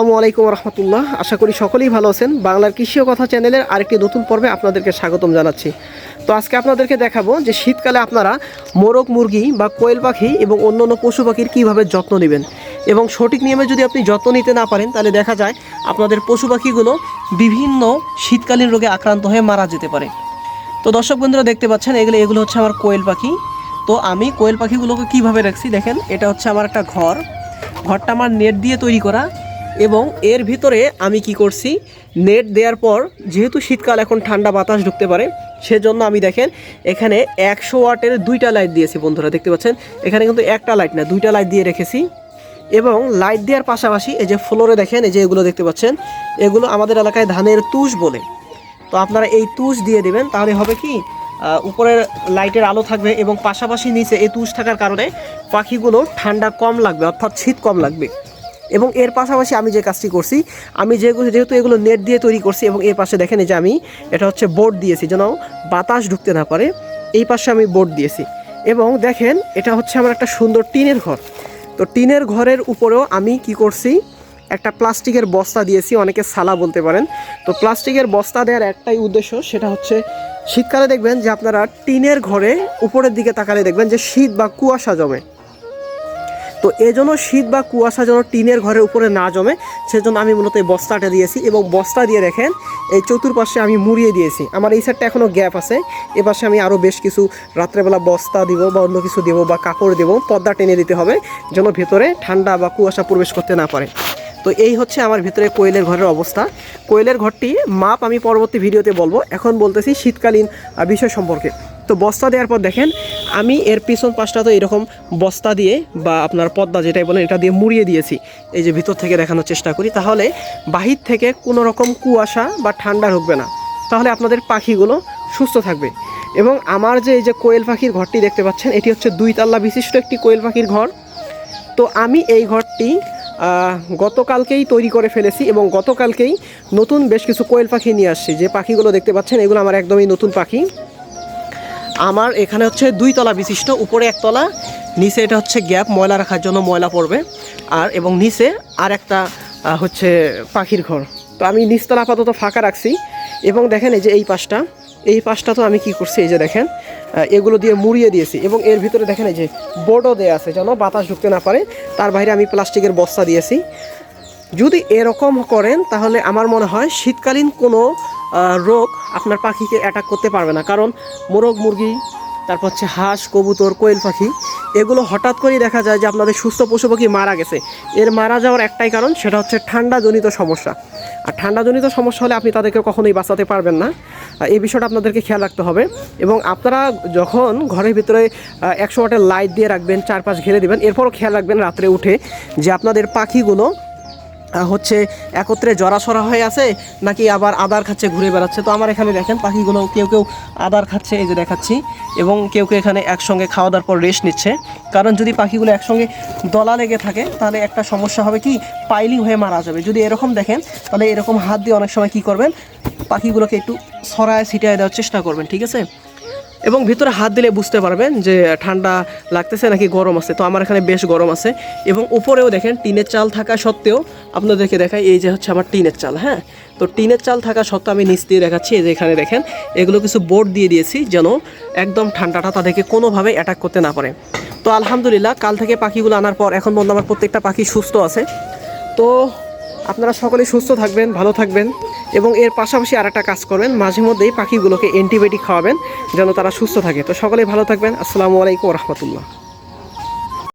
আসসালামু আলাইকুম রহমতুল্লাহ। আশা করি সকলেই ভালো আছেন। বাংলার কৃষি ও কথা চ্যানেলের আরেকটি নতুন পর্বে আপনাদেরকে স্বাগতম জানাচ্ছি। তো আজকে আপনাদেরকে দেখাবো যে শীতকালে আপনারা মোরগ, মুরগি বা কোয়েল পাখি এবং অন্য অন্য পশু পাখির কীভাবে যত্ন নেবেন এবং সঠিক নিয়মে যদি আপনি যত্ন নিতে না পারেন, তাহলে দেখা যায় আপনাদের পশু পাখিগুলো বিভিন্ন শীতকালীন রোগে আক্রান্ত হয়ে মারা যেতে পারে। তো দর্শক বন্ধুরা দেখতে পাচ্ছেন, এগুলো এগুলো হচ্ছে আমার কোয়েল পাখি। তো আমি কোয়েল পাখিগুলোকে কীভাবে রাখছি দেখেন, এটা হচ্ছে আমার একটা ঘর। ঘরটা আমার নেট দিয়ে তৈরি করা। এবং এর ভিতরে আমি কি করছি, নেট দেওয়ার পর যেহেতু শীতকাল এখন ঠান্ডা বাতাস ঢুকতে পারে, সেজন্য আমি দেখেন এখানে একশো ওয়াটের দুইটা লাইট দিয়েছি বন্ধুরা, দেখতে পাচ্ছেন? এখানে কিন্তু একটা লাইট না, দুইটা লাইট দিয়ে রেখেছি। এবং লাইট দেওয়ার পাশাপাশি এই যে ফ্লোরে দেখেন, এই যে এগুলো দেখতে পাচ্ছেন, এগুলো আমাদের এলাকায় ধানের তুষ বলে। তো আপনারা এই তুষ দিয়ে দেবেন, তাহলে হবে কি উপরের লাইটের আলো থাকবে এবং পাশাপাশি নিচে এই তুষ থাকার কারণে পাখিগুলো ঠান্ডা কম লাগবে, অর্থাৎ শীত কম লাগবে। এবং এর পাশাপাশি আমি যে কাজটি করছি, আমি যেগুলো যেহেতু এগুলো নেট দিয়ে তৈরি করছি এবং এর পাশে দেখেন যে আমি, এটা হচ্ছে বোর্ড দিয়েছি, যেন বাতাস ঢুকতে না পারে, এই পাশে আমি বোর্ড দিয়েছি। এবং দেখেন, এটা হচ্ছে আমার একটা সুন্দর টিনের ঘর। তো টিনের ঘরের উপরেও আমি কি করছি, একটা প্লাস্টিকের বস্তা দিয়েছি, অনেকে সালা বলতে পারেন। তো প্লাস্টিকের বস্তা দেওয়ার একটাই উদ্দেশ্য, সেটা হচ্ছে শীতকালে দেখবেন যে আপনারা টিনের ঘরে উপরের দিকে তাকালে দেখবেন যে শীত বা কুয়াশা জমে। তো এই জন্য শীত বা কুয়াশা যেন টিনের ঘরের উপরে না জমে, সেজন্য আমি মূলত এই বস্তাটা দিয়েছি এবং বস্তা দিয়ে রেখেন এই চতুর্পাশে আমি মুড়িয়ে দিয়েছি। আমার এই সাইডটা এখনও গ্যাপ আছে, এ পাশে আমি আরও বেশ কিছু রাত্রেবেলা বস্তা দিব বা অন্য কিছু দেবো বা কাপড় দেবো, পর্দা টেনে দিতে হবে যেন ভেতরে ঠান্ডা বা কুয়াশা প্রবেশ করতে না পারে। তো এই হচ্ছে আমার ভিতরে কোয়েলের ঘরের অবস্থা। কোয়েলের ঘরটি মাপ আমি পরবর্তী ভিডিওতে বলব। এখন বলতেছি শীতকালীন বিষয় সম্পর্কে। তো বস্তা দেওয়ার পর দেখেন আমি এর পিছন পাশটা তো এরকম বস্তা দিয়ে বা আপনার পদ্মা যেটাই বলেন, এটা দিয়ে মুড়িয়ে দিয়েছি। এই যে ভিতর থেকে দেখানোর চেষ্টা করি। তাহলে বাহির থেকে কোনো রকম কুয়াশা বা ঠান্ডা ঢুকবে না। তাহলে আপনাদের পাখিগুলো সুস্থ থাকবে। এবং আমার যে এই যে কোয়েল পাখির ঘরটি দেখতে পাচ্ছেন, এটি হচ্ছে দুই তাল্লা বিশিষ্ট একটি কোয়েল পাখির ঘর। তো আমি এই ঘরটি গতকালকেই তৈরি করে ফেলেছি এবং গতকালকেই নতুন বেশ কিছু কোয়েল পাখি নিয়ে আসছি। যে পাখিগুলো দেখতে পাচ্ছেন, এগুলো আমার একদমই নতুন পাখি। আমার এখানে হচ্ছে দুই তলা বিশিষ্ট, উপরে একতলা নিচে এটা হচ্ছে গ্যাপ, ময়লা রাখার জন্য ময়লা পড়বে। আর এবং নিচে আর একটা হচ্ছে পাখির ঘর। তো আমি নিচতলা আপাতত ফাঁকা রাখছি। এবং দেখেন এই যে এই পাশটা এই পাশটা তো আমি কি করছি, এই যে দেখেন এগুলো দিয়ে মুড়িয়ে দিয়েছি। এবং এর ভিতরে দেখেন এই যে বোর্ডও দেওয়া আছে, যেন বাতাস ঢুকতে না পারে। তার বাইরে আমি প্লাস্টিকের বস্তা দিয়েছি। যদি এরকম করেন, তাহলে আমার মনে হয় শীতকালীন কোনো রোগ আপনার পাখিকে অ্যাটাক করতে পারবে না। কারণ মোরগ, মুরগি, তারপর হচ্ছে হাঁস, কবুতর, কোয়েল পাখি, এগুলো হঠাৎ করেই দেখা যায় যে আপনাদের সুস্থ পশু পাখি মারা গেছে। এর মারা যাওয়ার একটাই কারণ, সেটা হচ্ছে ঠান্ডাজনিত সমস্যা। আর ঠান্ডাজনিত সমস্যা হলে আপনি তাদেরকে কখনোই বাঁচাতে পারবেন না। এই বিষয়টা আপনাদেরকে খেয়াল রাখতে হবে। এবং আপনারা যখন ঘরের ভিতরে একশো ওয়াটের লাইট দিয়ে রাখবেন, চারপাশ ঘিরে দেবেন, এরপরও খেয়াল রাখবেন রাত্রে উঠে যে আপনাদের পাখিগুলো হচ্ছে একত্রে জড়াসরা হয়ে আছে, নাকি আবার আদার খাচ্ছে ঘুরে বেড়াচ্ছে? তো আমার এখানে দেখেন, পাখিগুলো কেউ কেউ আদার খাচ্ছে, এই যে দেখাচ্ছি, এবং কেউ কেউ এখানে একসঙ্গে খাওয়া দাওয়ার পর রেস্ট নিচ্ছে। কারণ যদি পাখিগুলো একসঙ্গে দলা লেগে থাকে, তাহলে একটা সমস্যা হবে কি? পাইলিং হয়ে মারা যাবে। যদি এরকম দেখেন, তাহলে এরকম হাত দিয়ে অনেক সময় কি করবেন? পাখিগুলোকে একটু সরায় ছিটিয়ে দেওয়ার চেষ্টা করবেন, ঠিক আছে? এবং ভিতরে হাত দিলে বুঝতে পারবেন যে ঠান্ডা লাগতেছে নাকি গরম আছে। তো আমার এখানে বেশ গরম আছে। এবং উপরেও দেখেন টিনের চাল থাকা সত্ত্বেও আপনাদেরকে দেখাই, এই যে হচ্ছে আমার টিনের চাল হ্যাঁ? তো টিনের চাল থাকা সত্ত্বেও আমি নিচ দিয়ে দেখাচ্ছি, এই যে এখানে দেখেন, এগুলো কিছু বোর্ড দিয়ে দিয়েছি যেন একদম ঠান্ডাটা তাদেরকে কোনোভাবে অ্যাটাক করতে না পারে। তো আলহামদুলিল্লাহ, কাল থেকে পাখিগুলো আনার পর এখন পর্যন্ত আমার প্রত্যেকটা পাখি সুস্থ আছে। তো আপনারা সকলে সুস্থ থাকবেন, ভালো থাকবেন এবং এর পাশাপাশি আর একটা কাজ করবেন, মাঝে মধ্যেই পাখিগুলোকে অ্যান্টিবায়োটিক খাওয়াবেন যেন তারা সুস্থ থাকে। তো সকলেই ভালো থাকবেন। আসসালামু আলাইকুম রহমতুল্লাহ।